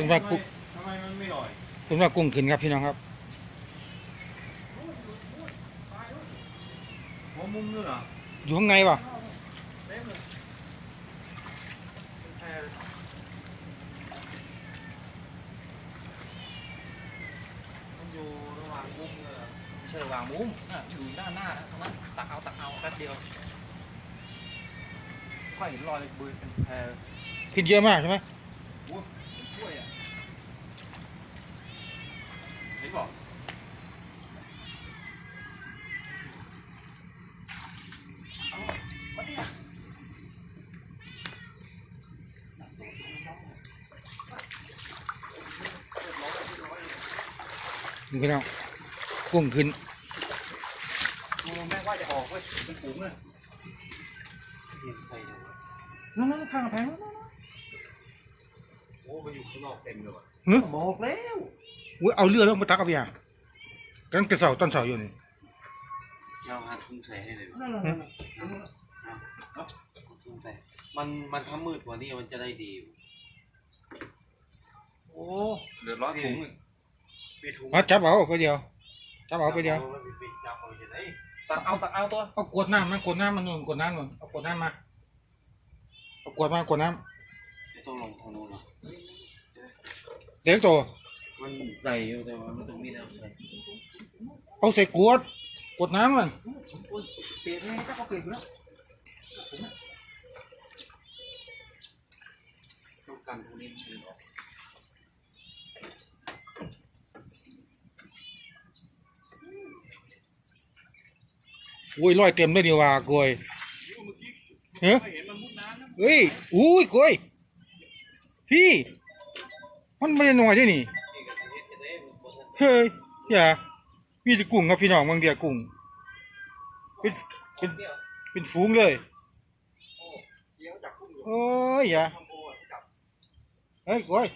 เป็นว่ากุ้งทำไมมันไม่ลอยเป็นว่ากุ้งขึ้นครับพี่น้องครับหัวมุมนู่นเหรออยู่ข้างในป่ะเต็มเลยเป็นแพรเลยมันอยู่ระหว่างมุมเลยเหรอไม่ใช่วางมุ้งน่ะอยู่ด้านหน้านะตรงนั้นตักเอาตักเอาแป๊บเดียวค่อยเห็นรอยเลยบืนเป็นแพร ขึ้นเยอะมากใช่ไหม โอ้ยเป็นถ้วยอะเห็นบอก นี่พี่น้องกุ้งขึ้นดูแม่งว่าจะออกเว้ยเป็นฝูงเลยเห็นใส่เลยนั่นนั่นข้างกำแพงนั่นนั่นโอ้มันอยู่ข้างนอกเต็มเลยว่ะเฮ้ยบอกแล้วอุ๊ยเอาเรือลงมาตักเอาไปอะกำลังจะเสาต้นเสาอยู่นี่เราหัดคุ้มใส่ให้เลยนั่นนั่นนั่นนั่นคุ้มใส่มันมันถ้ามืดกว่านี้มันจะได้ดี โอ้เดือดร้อนถุงอีก มีถุงมาจับเอาไปเดียว จับเอาไปเดียวมันมีจับเอาจะได้ตักเอาตักเอาตัวเอากวดน้ำมากวดน้ำมันนู่นกวดน้ำนู่นเอากวดน้ำมา เอากวดมากวดน้จะต้องลงทางโน้นเหรอำเด็กโตมันไหลอยู่แต่ว่ามันต้องมีแนวใส่เอาใส่กวดกวดน้ำมันโอ้ยเปลี่ยนนี่ก็เขาเปลี่ยนอยู่แล้วต้องกันพวกนี้มันออก อุ้ยลอยเต็มเลยนี่ว่ากล้วยเฮ้ยเฮ้ยอุ้ยกล้วยพี่ มันไม่ได้น้อยด้วยนี่นี่เฮ้ยอย่ามีแต่กุ้งครับพี่น้องบางเดียกุ้งเป็นเป็นเป็นฝูงเลยโอ้เคี้ยวจับกุ้งอยู่โอ้ยอย่าเฮ้ยกล้วย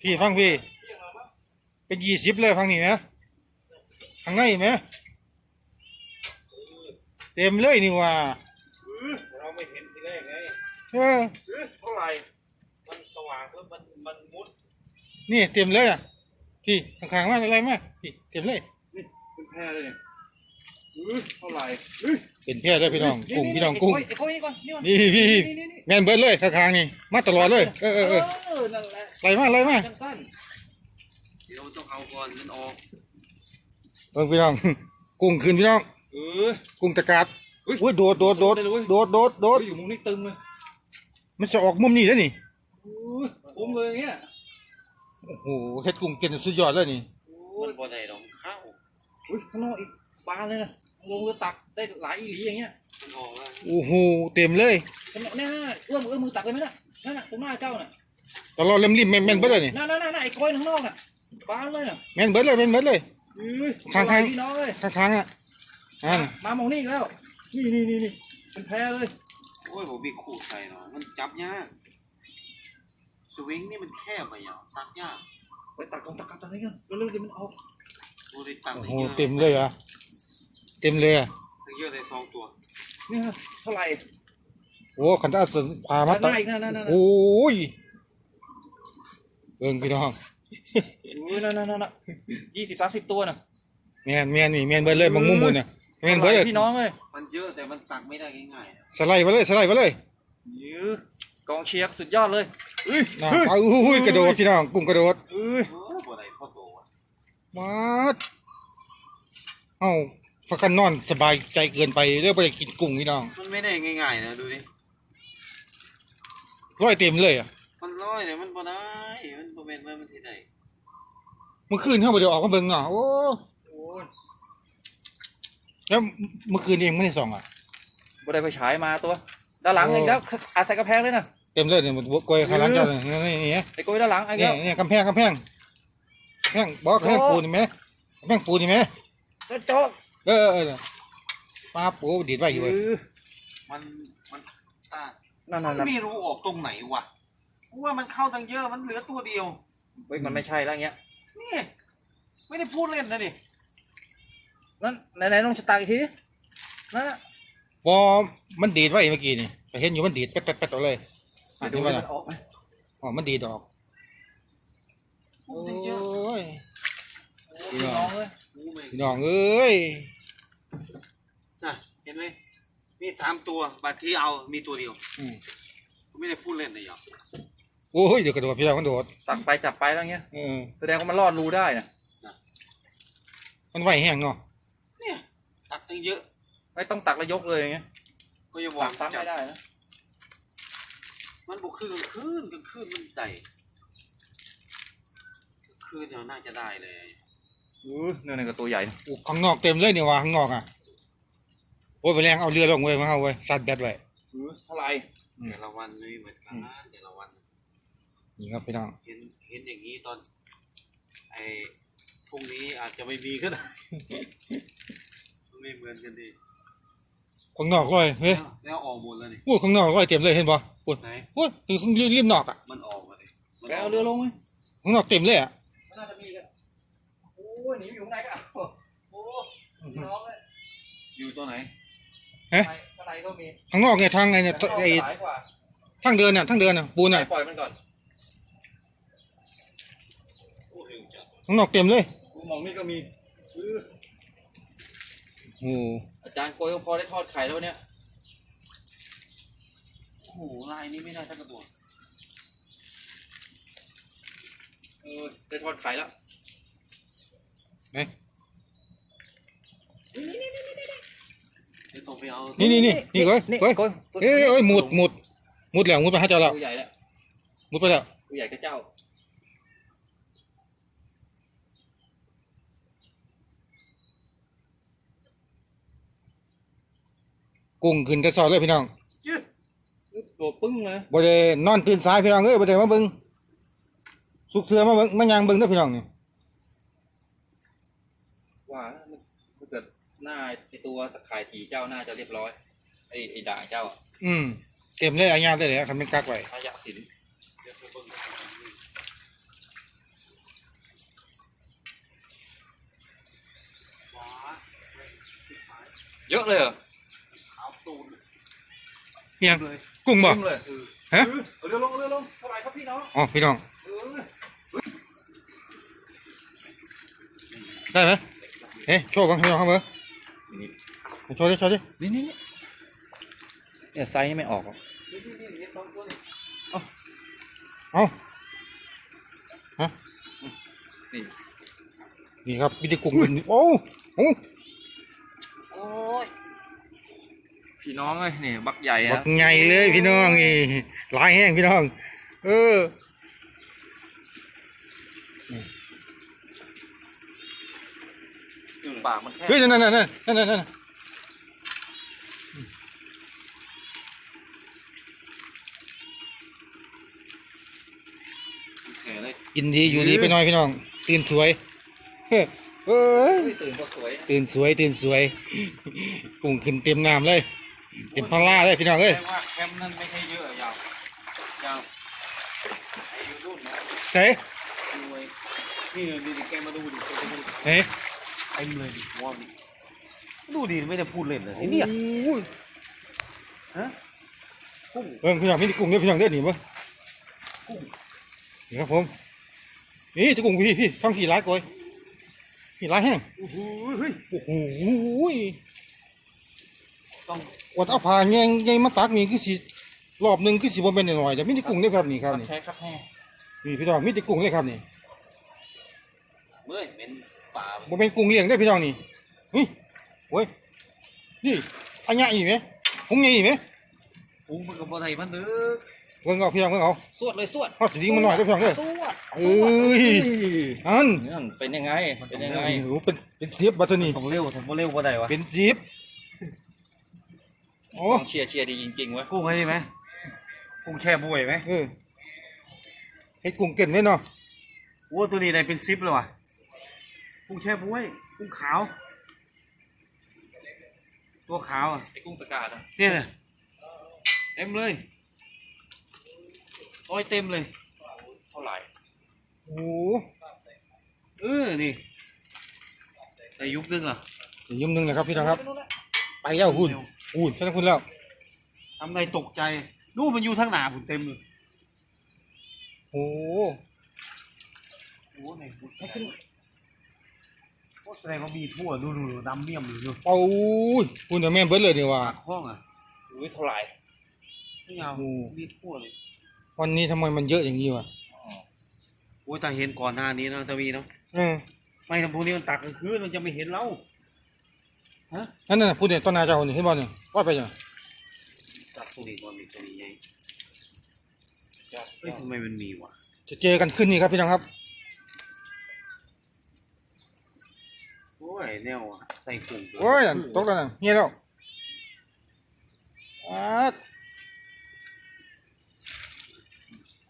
พี่ฟังพี่เที่ยงแล้วมั้งเป็นยี่สิบเลยฟังนี่นะข้างในไหม เต็มเลยนี่ว่าเราไม่เห็นทีแรกไงเออเท่าไหร่มันสว่างเพิ่มมันมันมุด นี่เต็มเลยอะพี่ข้างๆมาอะไรมาพี่เต็มเลยเป็นแพรเลยเนี่ยเท่าไหร่เป็นแพร่เลยพี่น้องกุ้งพี่น้องกุ้งไอ้โค้ยนี่ก่อนนี่ก่อนนี่พี่พี่นี่นี่นี่แม่นเบิดเลยข้างๆนี่มาตลอดเลย เออเออเออเออนั่นแหละไหลมาไหลมาสั้นเดี๋ยวต้องเอาก่อนมันออกเออพี่น้องกุ้งขึ้นพี่น้องๆ เออ กุ้งตะกาดอุ้ยโดดโดดโดดได้เลยเว้ยโดดโดดโดดอยู่มุมนี้ตึงเลยมันจะออกมุมนี้แล้วนี่คุ้มเลยอย่างเงี้ยโอ้โหเฮ็ดกุ้งเป็นสุดยอดเลยนี่มันบ่ได้ดอกเข้าอุ้ยข้างนอกอีกบานเลยนะลงเรือตักได้หลายอีหลีอย่างเงี้ยมันออกแล้วโอ้โหเต็มเลยข้างนอกเนี่ยเอื้อมเอื้อมมือตักเลยไหมน่ะนั่นน่ะตรงหน้าเจ้าน่ะตลอดเล่มริมแม่นแม่นเบิดเลยนี่นั่นนั่นนั่นไอ้ก้อยข้างนอกน่ะบานเลยน่ะแม่นเบิดเลยแม่นเบิดเลย เอ้ยข้างๆเท่ไหร่พี่น้องเลย ข้างๆอะ อันมามองนี่อีกแล้ว นี่นี่นี่นี่เป็นแพรเลย โอ้ยผมมีขูดใส่เนาะมันจับยากสวิงนี่มันแคบไปอะตักยากไปตักก่อนตักก่อนตักนี่กันเร็วๆเดี๋ยวมันออกโอ้ยตักโอ้ได้โหเยอะเต็มเลยอะเต็มเลยอะตักเยอะเลยสองตัวเนี่ยเท่าไหร่โอ้ขันตาสนพามาด้านหตัน้าอีกนั่นนั่นนั่นโอ้ยเอิงพี่น้องอุ้ยนั่นนั่นนั่นยี่สิบสามสิบตัวน่ะแม่นแม่นนี่แม่นเบิดเลยบางมุมมุนน่ะ แม่นเบิดเลยพี่น้องเลยมันเยอะแต่มันตักไม่ได้ง่ายๆนะสไลด์ไปเลยสไลด์ไปเลยยื้อกองเชียร์สุดยอดเลยเอ้ยนะเอาอุ้ยกระโดดพี่น้องกุ้งกระโดดเอ้ยโอ้ยบ่ได้พ่อโตอะมาดเอ้าพักกันนอนสบายใจเกินไปเรื่องไปกินกุ้งพี่น้องมันไม่ได้ง่ายๆนะดูดิร้อยเต็มเลยอะมันร้อยแต่มันบ่ได้มันบ่แม่นว่ามันที่ใดเมื่อคืนเขาบ่ได้ออกมาเบิ่งเนาะโอ้โอ้ย แล้วเมื่อคืนเองไม่ได้ส่องอะ บ่ได้ไปฉายมาตัว ด้านหลังโอ้อีกแล้วอาศัยกระแพงเลยนะเต็มเลยเนี่ยมันกลวยข้างหลังเจ้าเนี่ยนี่นี่นี่ไอ้โก้ยด้านหลังไอ้นี่เงี้ยนี่กำแพงกำแพงกำแพงบอกกำแพงปูนนี่ไหมกำแพงปูนนี่ไหมกระจอกเออเออเออป้าปูดีดไว้อยู่เว้ยมันมันตานั่นมันั่นนนั่นไม่รู้ออกตรงไหนวะเพราะว่ามันเข้าตั้งเยอะมันเหลือตัวเดียวเฮ้ยมันไม่ใช่แล้วเงี้ย นี่ ไม่ได้พูดเล่นนะนี่ นั่นไหนไหนลองสตาร์ทอีกทีดินั่นน่ะพอมันดีดไว้เมื่อกี้นี่ก็เห็นอยู่มันดีดแป๊ดแป๊ดแป๊ดออกเลยอะเดี๋ยวนี่ดูว่ามันออกไหมอ๋อมันดีดออกกุ้โอ้งตั้งเยอะยพี่น้องเลยกูไม่พี่น้องเอ้ยน่ะเห็นไหมมีสามตัวบัตรที่เอามีตัวเดียวอืมกูไม่ได้พูดเล่นเลยหรอกโอ้ยเดี๋ยวกระโดดพี่น้องมันโดดตักไปจับไปแล้วเงี้ย เออแสดงว่ามันรอดรูได้นะมันไหวแห้งเนาะเนี่ย ตักตั้งเยอะไม่ต้องตักแล้วยกเลยอย่างเงี้ยก็อย่าบอตักกซ้ำไม่ได้นะมันบุกคืนกลางคืนกลางคืนมันไต่กลางคืนเนี่ยน่าจะได้เลยเออเนื้อในกับตัวใหญ่นะโอ้ข้างนอกเต็มเลยนี่ว่ะข้างนอกอะโอ้ยไปแรงเอาเรือลงเว้ยมาเอาเว้ยซัดแบตไว้เออเท่าไหร่อืมแต่ละวันไม่เหมือนกันนะแต่ละวันนี่ครับพี่น้องเห็นเห็นอย่างนี้ตอน ไอ้พรุ่งนี้อาจจะไม่มีก็ได้มัน ไม่เหมือนกันดิข้างนอกร้อยเฮ้ยแล้วแล้วออกหมดแล้วนี่โอ้ยข้างนอกร้อยเต็มเลยเห็นป่ะโอ้ยไหนโอ้ยคือข้างริมนอกอะมันออกมาเลยมันแกเอาเรือลงไหมข้างนอกเต็มเลยอะไม่น่าจะมีกันโอ้ยหนีอยู่ข้างในก็เอาโอ้พี่น้องเลยอยู่ตัวไหนข้างในข้างในก็มีข้างนอกไงทางไงเนี่ยแต่ข้างนอกไอ้หลายกว่าทางเดินน่ะทางเดินน่ะปูนน่ะปล่อยมันก่อนโอ้เร็วจัดข้างนอกเต็มเลยกูมองนี่ก็มีเออโอ้อาจารย์โกยก็พอได้ทอดไข่แล้วเนี่ยโอ้โหลายนี้ไม่ได้ทั้งกระโดดเออได้ทอดไข่แล้วไหนเดี๋ยวต้องไปเอานี่นี่นี่นี่เอ้ยเอ้ยโกยเอ้ยเอ้ยหมุดหมุดหมุดแล้วหมุดไปหาเจ้าแล้วตัวใหญ่แล้วหมุดไปแล้วตัวใหญ่กับเจ้า กุ้งขึ้นแต่ซอยเลยพี่น้องยืดโดดปึ้งเลยบ่ได้นอนตื่นสายพี่น้องเอ้ยบ่ได้มาเบิ่งสุกเทือมาเบิ่งมายางเบิ่งเด้อพี่น้องนี่ว่ามันถ้าเกิดหน้าไอตัวตะข่ายถีเจ้าน่าจะเรียบร้อยไอไอด่างเจ้าอะอืมเต็มเลยอาญาได้เลยคันเป็นกักไว้อายะสินเดี๋ยวไปเบิ่งว้าเยอะเลยเหรอขาวตูน เฮียงกุ้งบ่เต็มเลยฮะเอาเรือลงเอาเรือลงเท่าไหร่ครับพี่น้องอ๋อพี่น้องเออได้ไหมเอ๊ะโชว์บ้างพี่น้องครับเบอร์นี่โชว์ดิโชว์ดินี่นี่นี่เนี่ยไซส์ไม่ออกหรอกนี่นี่นี่เห็นสองตัวนี่เอาฮะนี่นี่ครับมีแต่กุ้งเป็นโอ้โอ้ โอ้ยพี่ น้องเอ้ยนี่บักใหญ่บันะกใหญ่เลยพี่น้องนี่หลายแห้งพี่น้อง เออปากมันแค่เฮ้ยนั่นนั่นนั่นนั่นนั่นนั่นแข็เลยกินดีอยู่ดีไปหน่อยพี่น้อง ตื่นสวยเฮ้ยเอ้ย เฮ้ยตื่นก็สวยนะตื่นสวยตื่นสวย กุ้งขึ้นเต็มน้ำเลย เต็มพลาเลยพี่น้องเอ้ยแปลว่าแคมป์นั้นไม่ใช่เยอะอะยาวยาวไอ้ยูรุ่นนะเฮ้ยดูไอ้นี่เลยดูดิแกมาดูดิแกมาดูดิเฮ้ยเต็มเลยดิว้าวดิดูดิไม่ได้พูดเล่นเลยไอ้เนี่ยโอ้ยฮะกุ้งเบิ่งพี่น้องมีแต่กุ้งเด้อพี่น้องเด้อนี่บ่กุ้งนี่ครับผมนี่จะกุ้งพี่พี่ฟังพี่ร้ายก่อยพี่ร้ายแห้งโอ้โหเฮ้ยโอ้โห ต้องอดเอาผ้าแยงแยงมาตักนี่คือสิรอบหนึงคือสิบ่แม่นน้อยๆแต่มีแต่กุ้งเด้อครับนี่ครับนี่แค่ครับแห้นี่พี่น้องมีแต่กุ้งเลยครับนี่เมื่อยเหม็นป่าบ่เป็นกุ้งเลี้ยงเด้อพี่น้องนี่นี่โอ้ยนี่อันใหญ่อีกไหมผมใหญ่อีกไหมฟุ้งมันกับบ่ไทยมันเด้อเบิ่งเอาพี่น้องเบิ่งเอา สวดเลยสวดฮอดสิยิงมันหน่อยเด้อพี่น้องเด้อ สวดเอ้ยอันนั่นเป็นยังไง เป็นยังไงโอ้โหเป็นเป็นสิบบัดนี้ต้องเร็วต้องบ่เร็วบ่ได้วะเป็นสิบ โอ้กองเชียร์เชียร์ดีจริงๆเว้ยกุ้งไอ้นี่ไหมกุ้งแช่บวยไหมเออให้กุ้งเก่นไว้เนาะโอ้ตัวนี้ได้เป็นซิปเลยว่ะกุ้งแช่บวยกุ้งขาว ตัวขาวอะไอ้กุ้งตะกาดนะเนี่ยเนี่ยเต็มเลยโอ้ยเต็มเลยเท่าไหร่โอ้เออนี่ในยุคนึงเหรอยยุ่มหนึงนะครับพี่น้องครับไป แล้วหุ่นหุ่นใช่ไหมคุณแล้วทำไงตกใจนู่นมันอยู่ทางหนาผมเต็มเลยโอ้โอ้เนี่ยให้ขึ้นโอ้แสดงว่ามีทั่วดูดูดูดำเมี่ยมอยู่ดูเอาอุ้ยคุณแต่แม่นเบิดเลยนี่ว่าปากคล้องอะอุ้ยเท่าไหร่ไม่เอาโอ้มีทั่วเลยวันนี้ทำไมมันเยอะอย่างนี้วะโอ้ยแต่เห็นก่อนหน้านี้นะตะวีเนาะเออไม่ทำพวกนี้มันตากกลางคืนมันจะไม่เห็นเรา ฮะ นั่นน่ะพูดเนี่ยต้นนาเจ้านี่เห็นบ่เนี่ยว่าไปจังจับตัวนี้ก่อนมีตัวนี้ไงเฮ้ยทำไมมันมีวะจะเจอกันขึ้นนี่ครับพี่น้องครับ โอ้ยแนวอะใส่กลุ่มเกินโอ้ยนั่นตกแล้วน่ะเฮียแล้วอาด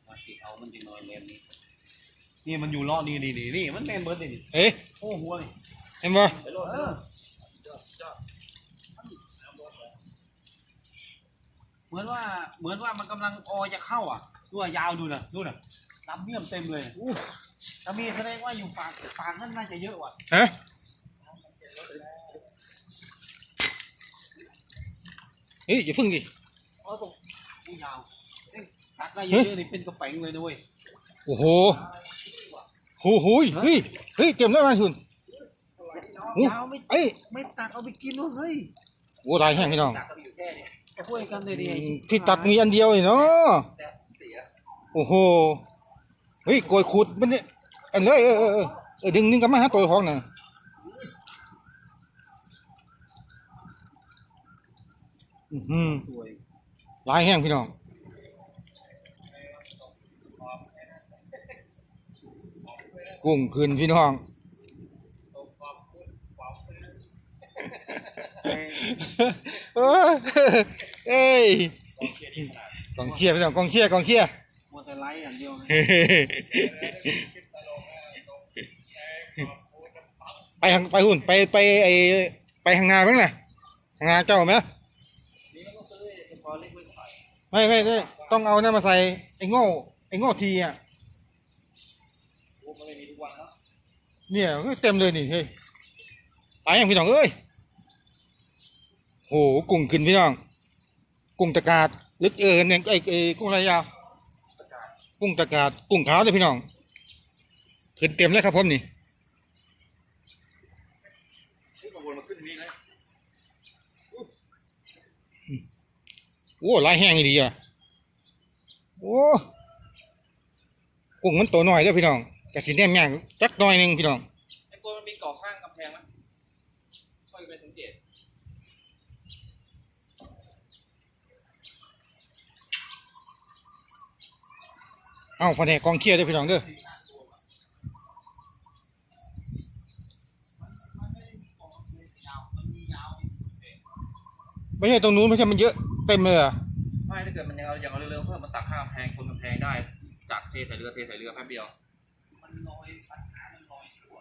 มาติดเอามันจะน้อยแมนนี่นี่มันอยู่เลาะนี่นี่นี่นี่มันแมนเบิร์ดนี่เอ๊ะโอ้หัวนี่เห็นบ่เออ เหมือนว่าเหมือนว่ามันกำลังออจะเข้าอะตัวยาวดูนะดูนะดำเมี่ยมเต็มเลยอู้ถ้ามีแสดงว่าอยู่ปากปากนั่นน่าจะเยอะว่ะฮะเฮ้ยอย่าพึ่งดิเออตรงอู้ยาวเอ้ยตักได้เยอะๆนี่เป็นกระแป๋งเลยนะเว้ยโอ้โหโอ้โหยเฮ้ยเฮ้ยเตรียมได้มาคุณ อู้ยาวไม่เอ้ยไม่ตักเอาไปกินวะเฮ้ยโอ้ลายแห้งพี่น้องตักก็มีอยู่แค่นี้ช่วยกันเลยดิที่ตักมีอันเดียวเองเนาะแต่เสียโอ้โหเฮ้ยโกยขุดมันเนี่ยอันเลยเออเออเออเออดึงดึงกลับมาหาตัวของน่ะอื้อหือสวยลายแห้งพี่น้องกุ้งคืนพี่น้อง เอ้ยเอ้ยกองเคียร์พี่น้องกองเคียร์กองเคียร์มอเตอร์ไลท์อย่างเดียวไปทางไปหุ่นไปไปไอไปทางนาบ้างนะทางนาเจ้าไหมไม่ไม่ไม่ต้องเอานั่นมาใส่ไอ้โง่ไอ้โง่ทีอะโอ้มันไม่มีทุกวันแล้วเนี่ยเต็มเลยนี่เฮ้ยตายยังพี่น้องเอ้ย โหกุ้งขึ้นพี่น้อง กุ้งตะกาดลึกเออเนี่ยไอ้ไอ้กุ้งอะไรยาวกุ้งตะกาดกุ้งขาวเลยพี่น้อง ขึ้นเต็มเลยครับผมนี่บางคนมาขึ้นมีนะโอ้ลายแห้งดีอะโอ้กุ้งมันตัวน้อยเด้อพี่น้องกระสิแนมย่งจักหน้อยหนึงพี่น้องไอ้โกนมันมีเกาะข้างกำแพงไหมค่อยไปสังเกต เอ้าแผนกกองเคียร์เด้อพี่น้องเด้อไม่ใช่ตรงนู้นไม่ใช่มันเยอะเต็มเลยอะไม่ถ้าเกิดมันยังเอาอย่างเอาเร็วๆเพิ่มมันตักข้ามกำแพงชนกำแพงได้ จากเทใส่เรือเทใส่เรือแป๊บเดียวมันลอยปัญหามันลอยชั่ว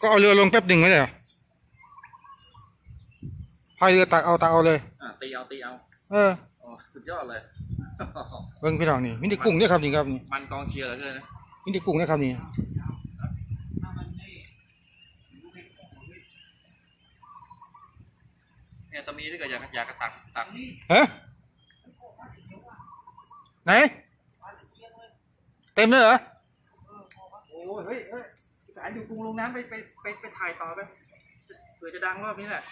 ก็เอาเรือลงแป๊บหนึ่งไม่ได้เหรอพายเรือตักเอาตักเอาเลย อะตีเอาตีเอาเออ โอ้สุดยอดเลย เบิ่งพี่น้องนี่มีแต่กุ้งเนี่ยครับนี่ครับนี่มันกองเชียร์เหลือเกินนะมีแต่กุ้งนะครับนี่ถ้ามันไม่เนี่ยตะมีถ้าเกิดอยากอยากกระตักตักฮะไหนเต็มเลยเหรอโอ้ยเฮ้ยเฮ้ยสายอยู่กรุงลงน้ำไปไปไปไปถ่ายต่อไปเผื่อจะดังรอบนี้แหละ